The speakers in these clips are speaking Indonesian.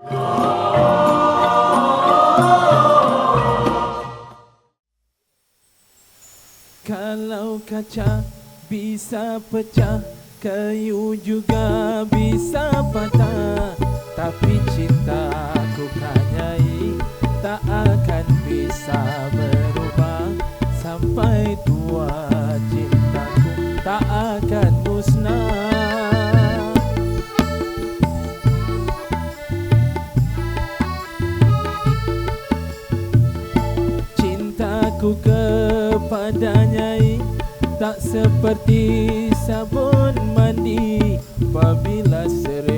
Kalau kaca bisa pecah Kayu juga bisa patah. Tapi cintaku kanyai Tak akan bisa berubah. Sampai tua Cintaku kepadanya Tak seperti sabun mandi. Apabila sering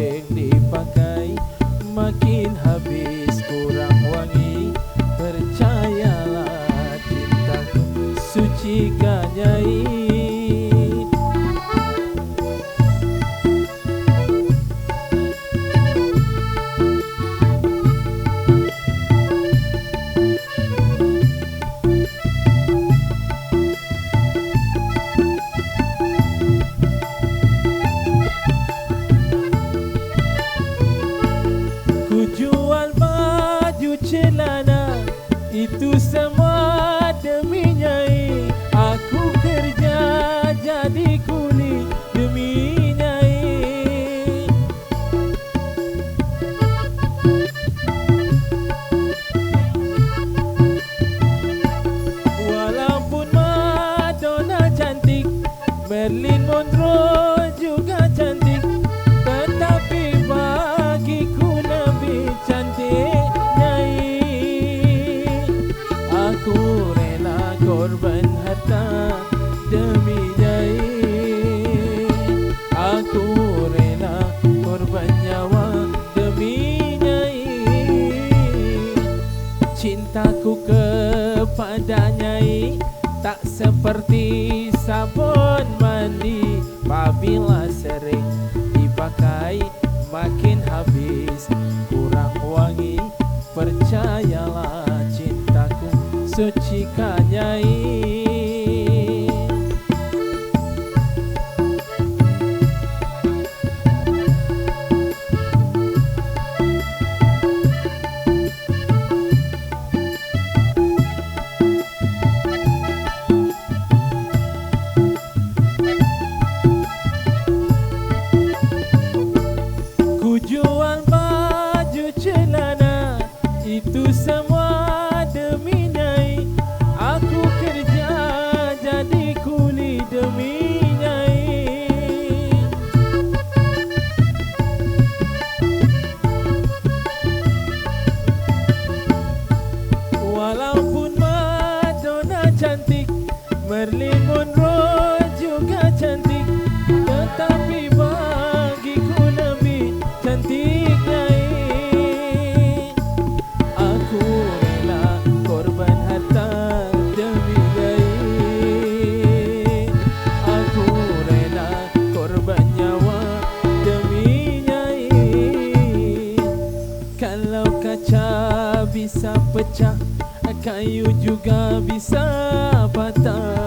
Itu semua demi nyai. Aku kerja jadi kuli demi nyai. Walaupun Madonna cantik Marilyn Monroe korban harta demi Nyai. Aku rela korban nyawa demi Nyai. Cintaku kepada Nyai Tak seperti sabun mandi. Apabila sering dipakai Makin habis. Kurang wangi Percayalah cintaku suci semua demi nyai. Aku kerja jadi kuli demi nyai. Walaupun Madonna cantik Marilyn Monroe juga cantik pecah, Kayu juga bisa patah.